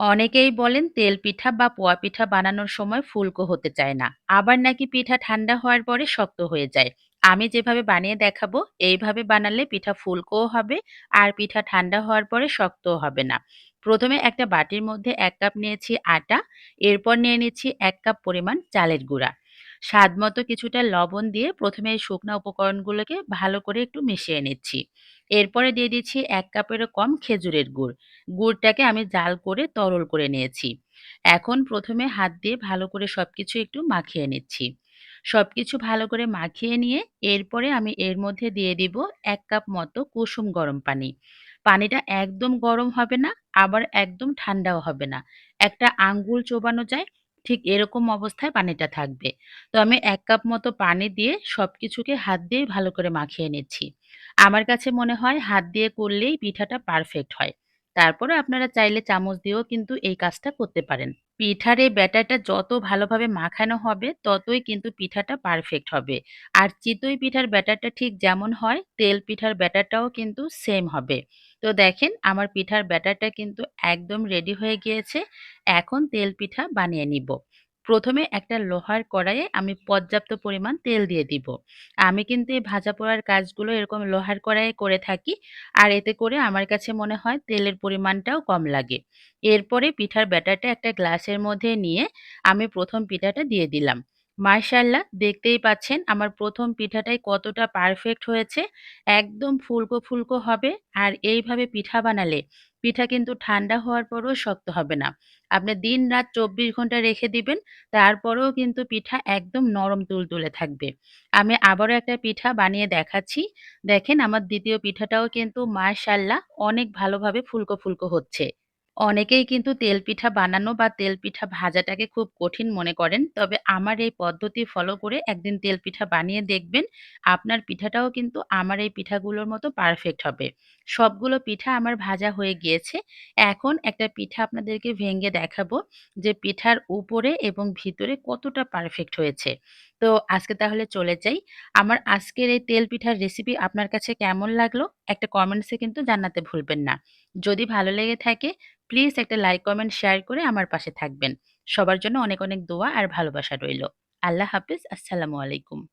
অনেকেই বলেন তেল পিঠা বা পোয়া পিঠা বানানোর সময় ফুলকো হতে চায় না। আবার নাকি পিঠা ঠান্ডা হওয়ার পরে শক্ত হয়ে যায়। আমি যেভাবে বানিয়ে দেখাবো, এইভাবে বানালে পিঠা ফুলকোও হবে আর পিঠা ঠান্ডা হওয়ার পরে শক্তও হবে না। প্রথমে একটা বাটির মধ্যে এক কাপ নিয়েছি আটা, এরপর নিয়ে নিচ্ছি এক কাপ পরিমাণ চালের গুঁড়া। স্বাদ মতো কিছুটা লবণ দিয়ে প্রথমে এই শুকনো উপকরণগুলোকে ভালো করে একটু মিশিয়ে নিচ্ছি। এরপরে দিয়ে দিচ্ছি এক কাপেরও কম খেজুরের গুড়। গুড়টাকে আমি জাল করে তরল করে নিয়েছি। এখন প্রথমে হাত দিয়ে ভালো করে সবকিছু একটু মাখিয়ে নিচ্ছি। সবকিছু ভালো করে মাখিয়ে নিয়ে এরপরে আমি এর মধ্যে দিয়ে দিব এক কাপ মতো কুসুম গরম পানি। পানিটা একদম গরম হবে না, আবার একদম ঠান্ডাও হবে না। একটা আঙ্গুল চোবানো যায় ঠিক এরকম অবস্থায় পানিটা থাকবে। তো আমি এক কাপ মতো পানি দিয়ে সব কিছুকে হাত দিয়ে ভালো করে মাখিয়ে নিচ্ছি। আমার কাছে মনে হয় হাত দিয়ে করলেই পিঠাটা পারফেক্ট হয়। তারপরে আপনারা চাইলে চামচ দিয়েও কিন্তু এই কাজটা করতে পারেন। পিঠার এই ব্যাটারটা যত ভালোভাবে মাখানো হবে, ততই কিন্তু পিঠাটা পারফেক্ট হবে। আর চিতই পিঠার ব্যাটারটা ঠিক যেমন হয়, তেল পিঠার ব্যাটারটাও কিন্তু সেম হবে। তো দেখেন আমার পিঠার ব্যাটারটা কিন্তু একদম রেডি হয়ে গিয়েছে। এখন তেল পিঠা বানিয়ে নিব। প্রথমে একটা লোহার কড়াইয়ে আমি পর্যাপ্ত পরিমাণ তেল দিয়ে দিব। আমি কিন্তু এই ভাজা পোড়ার কাজগুলো এরকম লোহার কড়াইয়ে করে থাকি, আর এতে করে আমার কাছে মনে হয় তেলের পরিমাণটাও কম লাগে। এরপরে পিঠার ব্যাটারটা একটা গ্লাসের মধ্যে নিয়ে আমি প্রথম পিঠাটা দিয়ে দিলাম। মার্শাল্লাহ দেখতেই পাচ্ছেন আমার প্রথম পিঠাটাই কতটা পারফেক্ট হয়েছে। একদম ফুলকো ফুলকো হবে আর এইভাবে পিঠা বানালে পিঠা কিন্তু ঠান্ডা হওয়ার পরেও শক্ত হবে না। আপনি দিন রাত চব্বিশ ঘণ্টা রেখে দিবেন, তারপরেও কিন্তু পিঠা একদম নরম তুলতুলে থাকবে। আমি আবারও একটা পিঠা বানিয়ে দেখাচ্ছি। দেখেন আমার দ্বিতীয় পিঠাটাও কিন্তু মাশাল্লাহ অনেক ভালোভাবে ফুলকো ফুলকো হচ্ছে। অনেকেই কিন্তু তেল পিঠা বানানো বা তেল পিঠা ভাজাটাকে খুব কঠিন মনে করেন। তবে আমার এই পদ্ধতি ফলো করে একদিন তেল পিঠা বানিয়ে দেখবেন, আপনার পিঠাটাও কিন্তু আমার এই পিঠাগুলোর মতো পারফেক্ট হবে। সবগুলো পিঠা আমার ভাজা হয়ে গিয়েছে। এখন একটা পিঠা আপনাদেরকে ভেঙে দেখাবো যে পিঠার উপরে এবং ভিতরে কতটা পারফেক্ট হয়েছে। তো আজকে তাহলে চলে যাই। আমার আজকের এই তেল পিঠার রেসিপি আপনার কাছে কেমন লাগল? একটা কমেন্টসে কিন্তু জানাতে ভুলবেন না। যদি ভালো লেগে থাকে প্লিজ একটা লাইক কমেন্ট শেয়ার করে আমার পাশে থাকবেন। সবার জন্য অনেক অনেক দোয়া আর ভালোবাসা রইল। আল্লাহ হাফিজ। আসসালামু আলাইকুম।